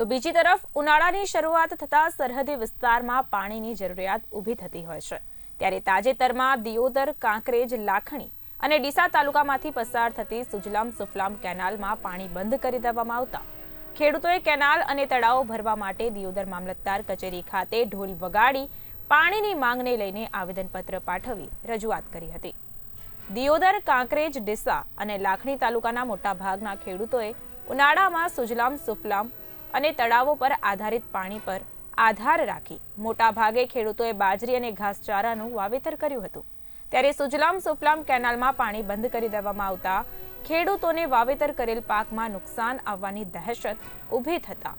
તો બીજી તરફ ઉનાળાની શરૂઆત થતાં સરહદી વિસ્તારમાં પાણીની જરૂરિયાત ઊભી થતી હોય છે. ત્યારે તાજેતરમાં દિયોદર, કાંકરેજ, લાખણી અને ડીસા તાલુકામાંથી પસાર થતી સુજલામ સુફલામ કેનાલમાં પાણી બંધ કરી દેવામાં આવતા. ખેડૂતોએ કેનાલ અને તળાવો ભરવા માટે દિયોદર મામલતદાર કચેરી ખાતે ઢોલ વગાડી પાણીની માંગને લઈને આવેદનપત્ર પાઠવી રજૂઆત કરી હતી. દિયોદર, કાંકરેજ, ડીસા અને લાખણી તાલુકાના મોટાભાગના ખેડૂતોએ ઉનાળામાં સુજલામ સુફલામ અને તળાવો પર આધારિત પાણી પર આધાર રાખી મોટાભાગે ખેડૂતોએ બાજરી અને ઘાસચારાનું વાવેતર કર્યું હતું. ત્યારે સુજલામ સુફલામ કેનાલમાં પાણી બંધ કરી દેવામાં આવતા ખેડૂતોને વાવેતર કરેલ પાકમાં નુકસાન આવવાની દહેશત ઊભી થતા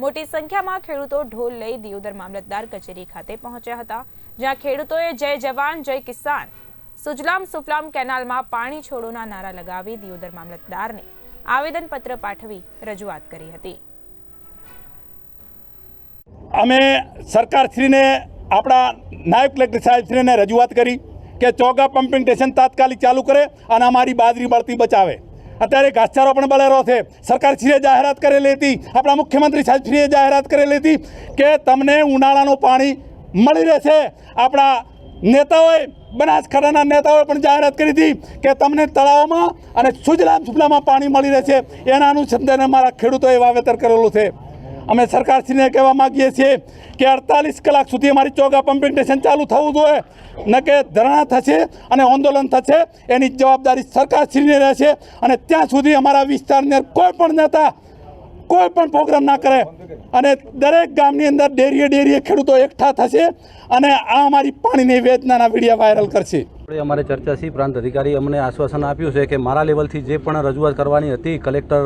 મોટી સંખ્યામાં ખેડૂતો ઢોલ લઈ દિયોદર મામલતદાર કચેરી ખાતે પહોંચ્યા હતા, જ્યાં ખેડૂતોએ જય જવાન, જય કિસાન સુજલામ સુફલામ કેનાલમાં પાણી છોડોના નારા લગાવી દિયોદર મામલતદારને આવેદનપત્ર પાઠવી રજૂઆત કરી હતી. અમે સરકારશ્રીને, આપણા નાયબ કલેક્ટર સાહેબશ્રીને રજૂઆત કરી કે ચોગા પમ્પિંગ સ્ટેશન તાત્કાલિક ચાલુ કરે અને અમારી બાજરી બળતી બચાવે. અત્યારે ઘાસચારો પણ બળેરો છે. સરકારશ્રીએ જાહેરાત કરેલી હતી. આપણા મુખ્યમંત્રી સાહેબશ્રીએ જાહેરાત કરેલી હતી કે તમને ઉનાળાનું પાણી મળી રહેશે. આપણા નેતાઓએ, બનાસકાંઠાના નેતાઓએ પણ જાહેરાત કરી હતી કે તમને તળાવોમાં અને સુજલામ સુફલામાં પાણી મળી રહેશે. એના અનુસંધાને મારા ખેડૂતોએ વાવેતર કરેલું છે. અમે સરકારશ્રીને કહેવા માગીએ છીએ કે અડતાલીસ કલાક સુધી અમારી ચોગા પમ્પિંગ સ્ટેશન ચાલુ થવું જોઈએ. ન કે ધરણા થશે અને આંદોલન થશે, એની જવાબદારી સરકારશ્રીને રહેશે અને ત્યાં સુધી અમારા વિસ્તારની કોઈ પણ નેતા કોઈ પણ પ્રોગ્રામ ના કરે. અને દરેક ગામની અંદર ડેરીએ ડેરીએ ખેડૂતો એકઠા થશે અને આ અમારી પાણીની વેદનાના વીડિયો વાયરલ કરશે. અમારે ચર્ચા સી પ્રાંત અધિકારી અમને આશ્વાસન આપ્યું છે કે મારા લેવલથી જે પણ રજૂઆત કરવાની હતી કલેક્ટર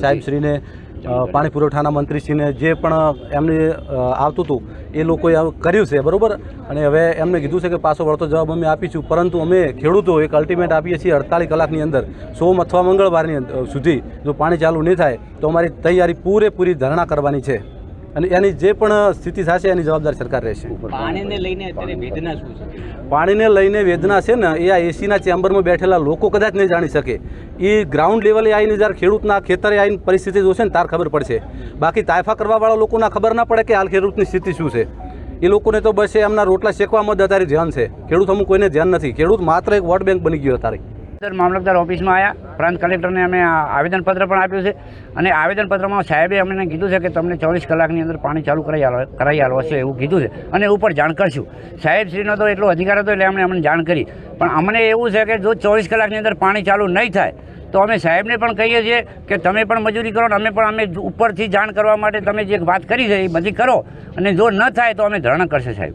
સાહેબશ્રીને પાણી પુરવઠાના મંત્રીશ્રીને જે પણ એમને આવતું હતું, એ લોકોએ કર્યું છે, બરાબર? અને હવે એમને કીધું છે કે પાછો વળતો જવાબ અમે આપીશું, પરંતુ અમે ખેડૂતો એક અલ્ટિમેટ આપીએ છીએ અડતાલીસ કલાકની અંદર, સોમ અથવા મંગળવારની સુધી જો પાણી ચાલુ નહીં થાય, તો અમારી તૈયારી પૂરેપૂરી ધરણા કરવાની છે. અને એની જે પણ સ્થિતિ થશે એની જવાબદાર સરકાર રહેશે. પાણીને લઈને અત્યારે વેદના શું છે? પાણીને લઈને વેદના છે ને એ આ એસીના ચેમ્બરમાં બેઠેલા લોકો કદાચ નહીં જાણી શકે. એ ગ્રાઉન્ડ લેવલે આવીને જ્યારે ખેડૂતના ખેતરે આવીને પરિસ્થિતિ જોશે ને તાર ખબર પડશે. બાકી તાયફા કરવાવાળા લોકોના ખબર ના પડે કે હાલ ખેડૂતની સ્થિતિ શું છે. એ લોકોને તો બસ એમના રોટલા શેકવામાં જ અત્યારે ધ્યાન છે. ખેડૂત અમુક કોઈને ધ્યાન નથી. ખેડૂત માત્ર એક વોટ બેંક બની ગયો અત્યારે. મામલતદાર ઓફિસમાં આવ્યા પ્રાંત કલેક્ટરને અમે આવેદનપત્ર પણ આપ્યું છે. અને આવેદનપત્રમાં સાહેબે અમને કીધું છે કે તમને ચોવીસ કલાકની અંદર પાણી ચાલુ કરાવી આલો કરાવી આલવાશે એવું કીધું છે. અને ઉપર જાણ કરશું સાહેબશ્રીનો તો એટલો અધિકાર હતો એટલે અમને અમને જાણ કરી. પણ અમને એવું છે કે જો ચોવીસ કલાકની અંદર પાણી ચાલુ નહીં થાય, તો અમે સાહેબને પણ કહીએ છીએ કે તમે પણ મજૂરી કરો ને અમે પણ અમે ઉપરથી જાણ કરવા માટે તમે જે વાત કરી છે એ બધી કરો. અને જો ન થાય તો અમે ધરણા કરશે સાહેબ.